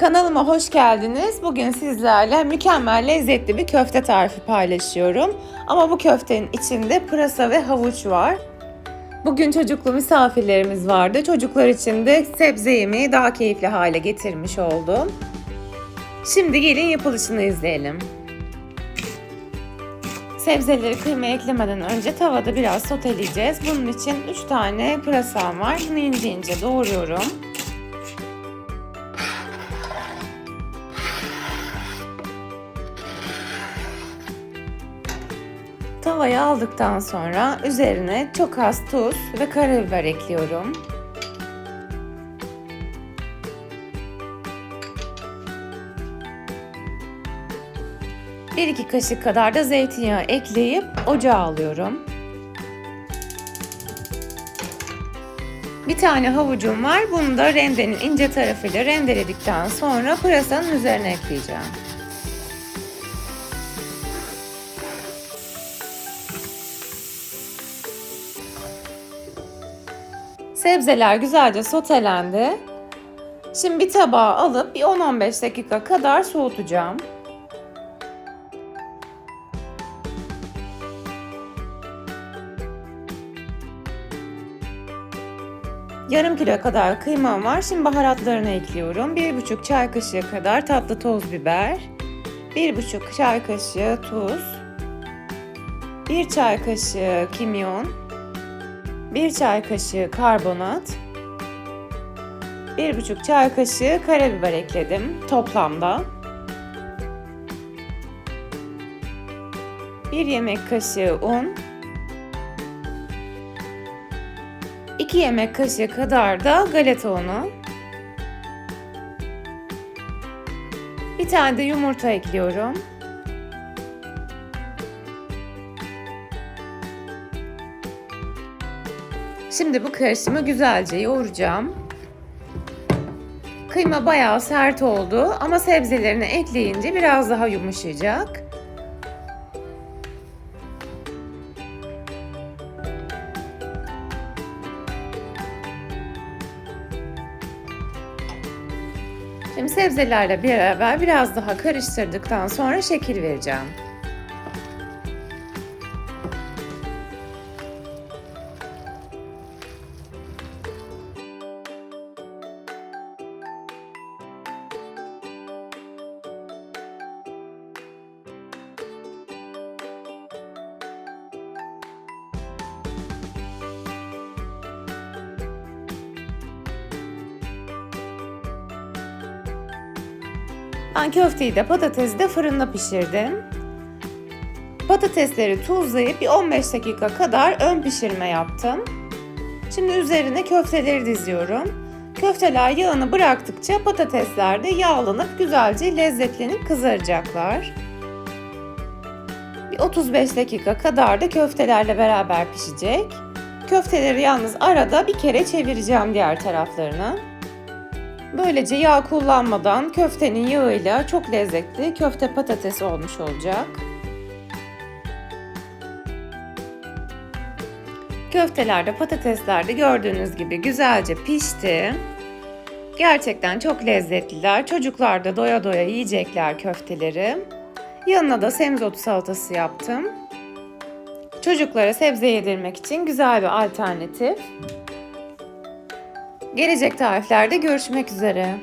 Kanalıma hoş geldiniz. Bugün sizlerle mükemmel lezzetli bir köfte tarifi paylaşıyorum. Ama bu köftenin içinde pırasa ve havuç var. Bugün çocuklu misafirlerimiz vardı. Çocuklar için de sebze yemeği daha keyifli hale getirmiş oldum. Şimdi gelin yapılışını izleyelim. Sebzeleri kıymaya eklemeden önce tavada biraz soteleyeceğiz. Bunun için 3 tane pırasam var. Bunu ince ince doğruyorum. Tavayı aldıktan sonra üzerine çok az tuz ve karabiber ekliyorum. Bir iki kaşık kadar da zeytinyağı ekleyip ocağa alıyorum. Bir tane havucum var. Bunu da rendenin ince tarafıyla rendeledikten sonra pırasanın üzerine ekleyeceğim. Sebzeler güzelce sotelendi. Şimdi bir tabağa alıp bir 10-15 dakika kadar soğutacağım. Yarım kilo kadar kıymam var. Şimdi baharatlarını ekliyorum. 1,5 çay kaşığı kadar tatlı toz biber. 1,5 çay kaşığı tuz. 1 çay kaşığı kimyon. 1 çay kaşığı karbonat. 1,5 çay kaşığı karabiber ekledim toplamda. 1 yemek kaşığı un. 2 yemek kaşığı kadar da galeta unu. Bir tane de yumurta ekliyorum. Şimdi bu karışımı güzelce yoğuracağım. Kıyma bayağı sert oldu ama sebzelerini ekleyince biraz daha yumuşayacak. Şimdi sebzelerle beraber biraz daha karıştırdıktan sonra şekil vereceğim. Ben köfteyi de patatesi de fırında pişirdim. Patatesleri tuzlayıp bir 15 dakika kadar ön pişirme yaptım. Şimdi üzerine köfteleri diziyorum. Köfteler yağını bıraktıkça patatesler de yağlanıp güzelce lezzetlenip kızaracaklar. Bir 35 dakika kadar da köftelerle beraber pişecek. Köfteleri yalnız arada bir kere çevireceğim diğer taraflarını. Böylece yağ kullanmadan köftenin yağıyla çok lezzetli köfte patatesi olmuş olacak. Köfteler de patatesler de gördüğünüz gibi güzelce pişti. Gerçekten çok lezzetliler. Çocuklar da doya doya yiyecekler köfteleri. Yanına da semizotu salatası yaptım. Çocuklara sebze yedirmek için güzel bir alternatif. Gelecek tariflerde görüşmek üzere.